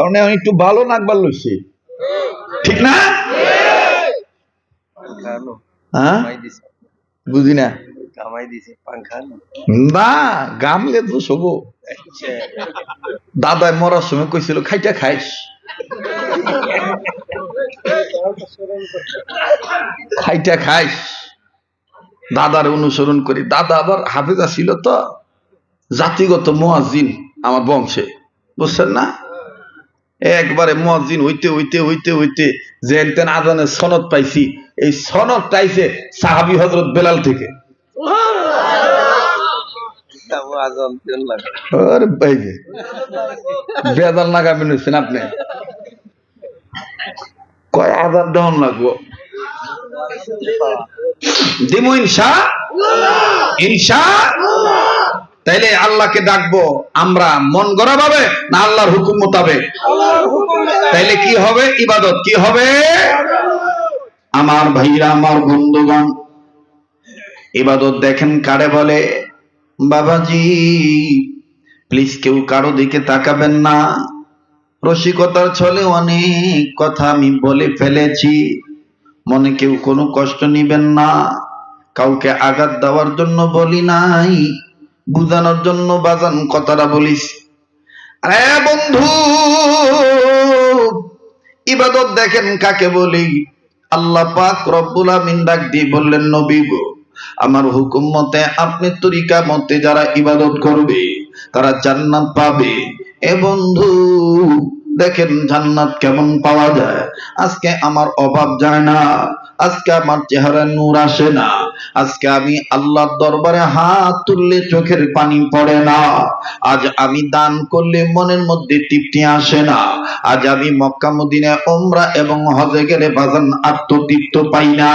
কারণ এখন একটু ভালো নাকবার লইছে। ঠিক না? হ্যাঁ? বুঝি না। গামলে আচ্ছা। দাদায় মরার সময় কইছিল খাইটা খাইস। খাইটা খাইস। দাদার অনুসরণ করি। দাদা আবার হাফেজা ছিল তো জাতিগত মোয়াজিন আমার বংশে। বুঝছেন না? একবারে মোয়াজিন হইতে হইতে হইতে হইতে যেন তেন আজানের সনদ পাইছি। এই সনদ পাইছে সাহাবি হজরত বেলাল থেকে। আজান বেদাল নাগাবেন হয়েছেন আপনি। কয় আদার দহন লাগবো? দিমু ইনসা ইনসা তাইলে আল্লাহকে ডাকবো আমরা মন গড়া ভাবে না আল্লাহর হুকুম মোতাবেক? তাইলে কি হবে? ইবাদত। কি হবে? আমার ভাইরা আমার বন্ধুগণ ইবাদত দেখেন কারে বলে? বাবাজি প্লিজ কেউ কারও দিকে তাকাবেন না। রসিকতার ছলে অনেক কথা আমি বলে ফেলেছি। মনে কেউ কোনো কষ্ট নিবেন না। কাউকে আঘাত দেওয়ার জন্য বলি নাই। বুঝানোর জন্য বাজান কথাটা বলিস। বন্ধু, ইবাদত দেখেন কাকে বলি? আল্লাহ পাক রব্বুল আমিন ডাক দিয়ে বললেন, নবী গো, আমার হুকুম মতে আপনি তরিকা মতে যারা ইবাদত করবে, তারা জান্নাত পাবে। এ বন্ধু, দেখেন জান্নাত কেমন পাওয়া যায়। আজকে আমার অভাব যায় না, আজকে আমার চেহারা নূর আসে না। আজকে আমি আল্লাহর দরবারে হাত তুললে চোখের পানি পড়ে না। আজ আমি দান করলে মনের মধ্যে তৃপ্তি আসে না। আজ আমি মক্কা, মদিনায় ওমরা এবং হজে গেলে বাজান আত্মতৃপ্ত পাই না।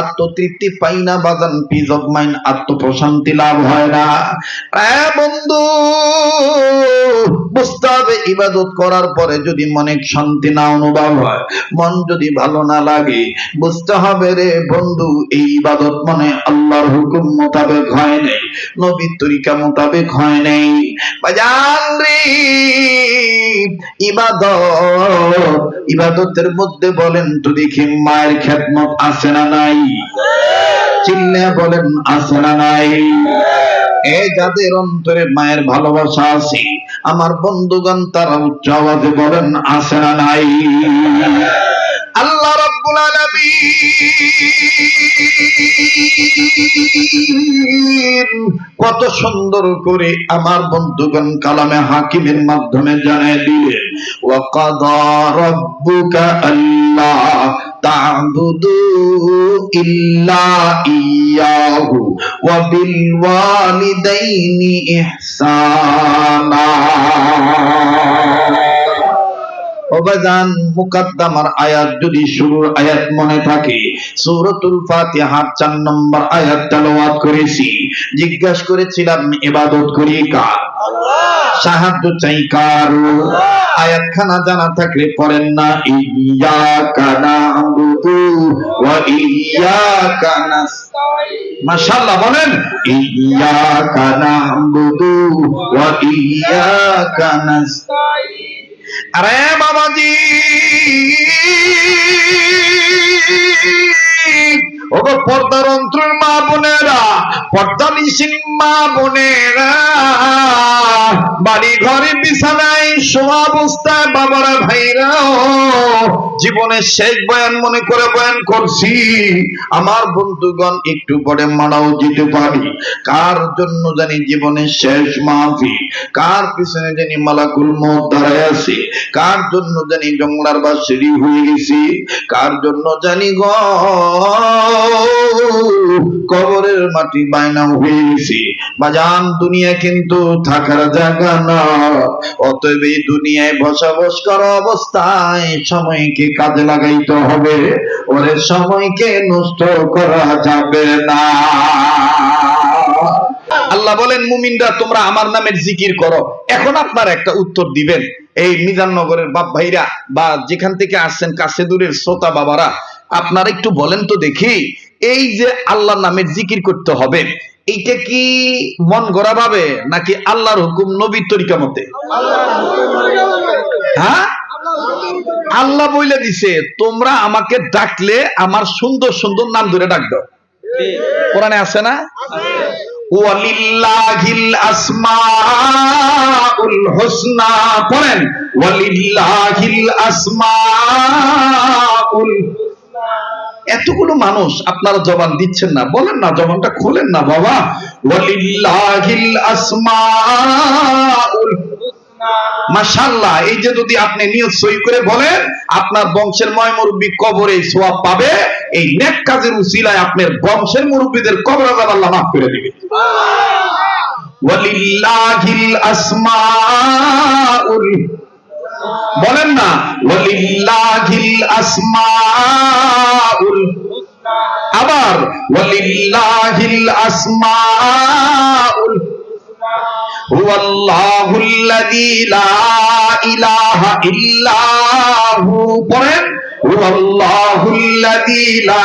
আত্মতৃপ্তি পাই না, বাজান পিস অফ মাইন্ড আত্মপ্রশান্তি লাভ হয় না। বন্ধু বুঝতে হবে ইবাদত করার পরে যদি মনে শান্তি না অনুভব হয়, মন যদি ভালো না লাগে বুঝতে হবে রে বন্ধু, এই ইবাদত মানে আল্লাহর হুকুম মোতাবেক হয় নাই, নবীর তরিকা মোতাবেক হয় নাই। বাজান রে, ইবাদত, ইবাদতের মধ্যে বলেন তো দেখি মায়ের খেদমত আছে না নাই? চিল্লে বলেন আছে না নাই? এ যাদের অন্তরে মায়ের ভালোবাসা আছে, আমার বন্ধুগণ তারা উচ্চ আওয়াজে বলেন আছে না নাই? আল্লাহ রাব্বুল আলামিন কত সুন্দর করে আমার বন্ধুগণ কালামে হাকিমের মাধ্যমে জানিয়ে দিলে ওয়াকাদা রাব্বুকা আল্লাহ তা'বুদু ইল্লা ইয়াহু ওয়া বিল ওয়ালিদাইনি ইহসানা। অবাজান মুকাদ্দামার আয়াত যদি শুরুর আয়াত মনে থাকে সূরাতুল ফাতিহার 4 নম্বর আয়াত তেলাওয়াত করেছি। জিজ্ঞাসা করেছিলাম ইবাদত করি কার? সাহায্য চাই কার? আয়াত খানা জানা থাকলে পড়েন না ইয়াকা নাবুদু ওয়া ইয়াকা নাস্তাইন মাশাআল্লাহ বলেন ইয়াকা নাবুদু ওয়া ইয়াকা নাস্তাইন আরে বাবাজি ওগো পর্দার অন্তর মা বোনেরা পর্দা নিশিন মা বোনেরা বাড়ি ঘরে বিছানায় শোয়া অবস্থায় বাবারা ভাইরা জীবনের শেষ বয়ান মনে করে বয়ান করছি। আমার বন্ধুগণ, একটু পরে মারাও যেতে পারি। কার জন্য জানি জীবনের শেষ মাহফি কার পিছনে জানি মালাকুল মত দাঁড়ায় আছে? কার জন্য জানি জঙ্গলার বা সিঁড়ি হয়ে গেছি? কার জন্য জানি গ মাটি বাজান, দুনিয়া কিন্তু থাকার জায়গা না। অতএব এই দুনিয়ায় বসবাস করা অবস্থায় সময়কে কাজে লাগাইতে হবে। ওরে সময়কে নষ্ট করা যাবে না। আল্লাহ বলেন, মুমিনরা, তোমরা আমার নামের জিকির করো। এখন আপনার একটা উত্তর দিবেন। এই মিজাননগরের বাপ ভাইরা বা যেখান থেকে আসছেন কাছে দূরের শ্রোতা বাবারা, আপনারা একটু বলেন তো দেখি এই যে আল্লাহ নামের জিকির করতে হবে, এইটা কি মন গড়া ভাবে নাকি আল্লাহর হুকুম নবীর তরিকা মতে? হ্যাঁ? আল্লাহ বইলে দিছে, তোমরা আমাকে ডাকলে আমার সুন্দর সুন্দর নাম ধরে ডাক দাও। কোরআনে আছে না? ওয়ালিল্লাহিল আসমাউল হুসনা, পড়েন। ওয়ালিল্লাহিল আসমাউল এতগুলো মানুষ আপনারা জবান দিচ্ছেন না বলেন না জবানটা খুলেন না বাবা। ওয়ালিল্লাহিল আসমাউল মাশাআল্লাহ এই যে যদি আপনি নিয়ত সই করে বলেন আপনার বংশের ময় মুরব্বী কবরে সোয়াব পাবে এই নেক কাজের উসিলায় আপনার বংশের মুরব্বীদের কবর আযাব আল্লাহ মাফ করে দিবে। ওয়ালিল্লাহিল আসমাউল বলেন না, ওয়ালিল্লাহিল আসমাউল আবার, ওয়ালিল্লাহিল আসমাউল হুয়াল্লাহুল্লাযী লা ইলাহা ইল্লা হু পড়েন, হুয়াল্লাহুল্লাযী লা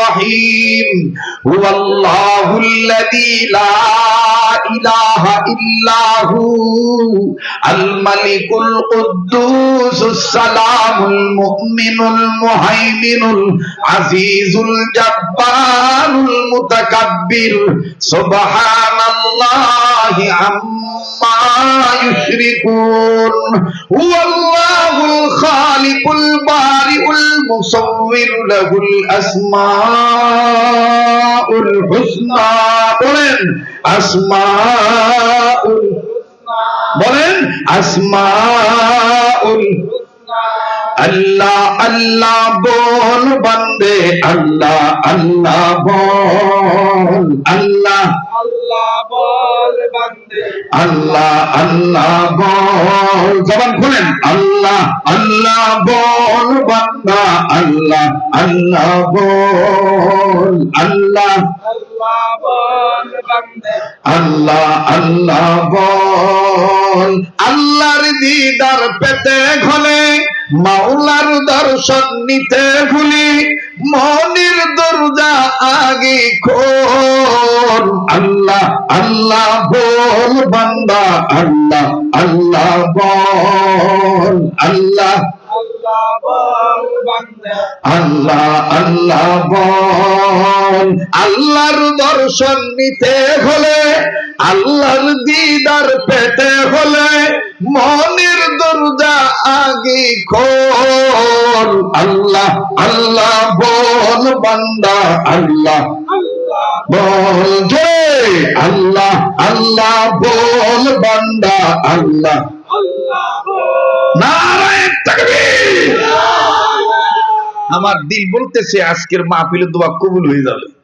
الرحيم هو الله الذي لا إله إلا هو الملك القدوس السلام المؤمن المهيمن العزيز الجبار المتكبر سبحان الله عما يشركون هو الله লাহুল খালিকুল বারিউল মুসাউউর লাহুল আসমাউল হুসনা। বলেন, আসমাউল বলেন, আসমাউল আল্লাহ আল্লাহ বল বান্দে, আল্লাহ আল্লাহ বল, আল্লাহ আল্লাহ আল্লাহ বল। জবান খুলেন। আল্লাহ আল্লাহ বল বান্দা। আল্লাহ আল্লাহ বল। আল্লাহ আল্লাহ আল্লাহ আল্লাহ বল। আল্লাহর দিদার পেতে ঘলে মাওলার দর্শন নিতে ভুলি মনির দরজা আগে খোল। আল্লাহ আল্লাহ বল, বান্দা, আল্লাহ আল্লাহ বল আল্লাহ বল আল্লাহ আল্লাহ বল। আল্লাহর দর্শন নিতে হলে, আল্লাহর দিদার পেতে হলে, মনের দরজা আগে খোল। আল্লাহ আল্লাহ বল, বান্দা, আল্লাহ আল্লাহ বল জয় আল্লাহ আল্লাহ বল বান্দা, আল্লাহ। আমার দিল বলতেছে, আজকের মাহফিলের দোয়া কবুল হয়ে যাবে।